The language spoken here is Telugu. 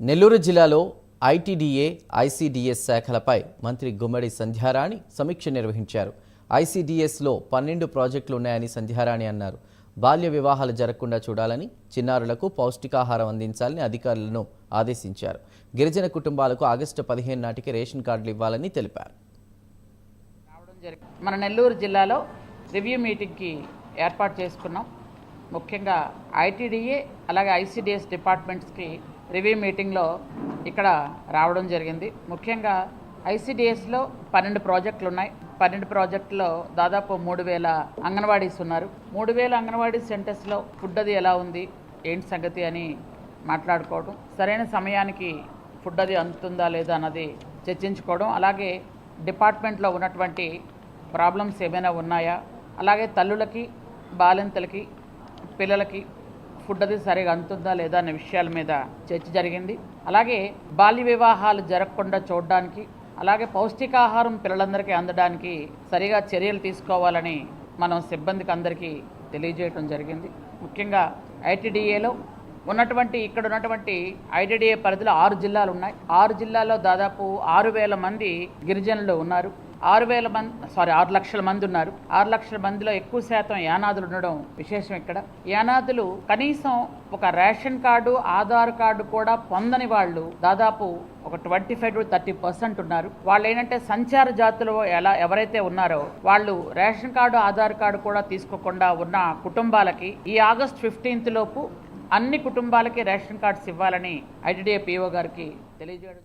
నెల్లూరు జిల్లాలో ఐటీడీఏ ఐసీడీఎస్ శాఖలపై మంత్రి గుమ్మడి సంధ్యారాణి సమీక్ష నిర్వహించారు. ఐసీడీఎస్లో పన్నెండు ప్రాజెక్టులు ఉన్నాయని సంధ్యారాణి అన్నారు. బాల్య వివాహాలు జరగకుండా చూడాలని చిన్నారులకు పౌష్టికాహారం అందించాలని అధికారులను ఆదేశించారు. గిరిజన కుటుంబాలకు ఆగస్టు పదిహేను నాటికి రేషన్ కార్డులు ఇవ్వాలని తెలిపారు. మన నెల్లూరు జిల్లాలో రివ్యూ మీటింగ్కి ఏర్పాటు చేసుకున్నాం. ముఖ్యంగా ఐటీడీఏ అలాగే ఐసీడీఎస్ డిపార్ట్మెంట్స్కి రివ్యూ మీటింగ్లో ఇక్కడ రావడం జరిగింది. ముఖ్యంగా ఐసీడీఎస్లో పన్నెండు ప్రాజెక్టులు ఉన్నాయి పన్నెండు ప్రాజెక్టులో దాదాపు మూడు వేల అంగన్వాడీస్ ఉన్నారు. మూడు వేల అంగన్వాడీ సెంటర్స్లో ఫుడ్ అది ఎలా ఉంది? ఏంటి సంగతి అని మాట్లాడుకోవడం సరైన సమయానికి ఫుడ్ అది అందుతుందా లేదా అన్నది చర్చించుకోవడం. అలాగే డిపార్ట్మెంట్లో ఉన్నటువంటి ప్రాబ్లమ్స్ ఏమైనా ఉన్నాయా? అలాగే తల్లులకి బాలింతలకి పిల్లలకి ఫుడ్ అది సరిగా అందుతుందా లేదా అనే విషయాల మీద చర్చ జరిగింది. అలాగే బాల్య వివాహాలు జరగకుండా చూడడానికి అలాగే పౌష్టికాహారం పిల్లలందరికీ అందడానికి సరిగా చర్యలు తీసుకోవాలని మనం సిబ్బందికి అందరికీ తెలియజేయటం జరిగింది. ముఖ్యంగా ఐటీడీఏలో ఉన్నటువంటి ఇక్కడ ఉన్నటువంటి ఐటీడీఏ పరిధిలో ఆరు జిల్లాలు ఉన్నాయి. ఆరు జిల్లాల్లో దాదాపు ఆరు వేల మంది గిరిజనులు ఉన్నారు. ఆరు వేల మంది సారీ ఆరు లక్షల మంది ఉన్నారు. ఆరు లక్షల మందిలో ఎక్కువ శాతం యానాదులు ఉండడం విశేషం ఇక్కడ. యానాదులు కనీసం ఒక రేషన్ కార్డు ఆధార్ కార్డు కూడా పొందని వాళ్ళు దాదాపు ఒక twenty five to thirty percent ఉన్నారు. వాళ్ళు ఏంటంటే సంచార జాతులు ఎలా ఎవరైతే ఉన్నారో వాళ్ళు రేషన్ కార్డు ఆధార్ కార్డు కూడా తీసుకోకుండా ఉన్న కుటుంబాలకి ఈ ఆగస్ట్ ఫిఫ్టీన్త్ లోపు అన్ని కుటుంబాలకి రేషన్ కార్డ్స్ ఇవ్వాలని ఐటీడీఏ పీఓ గారికి తెలియజేయడం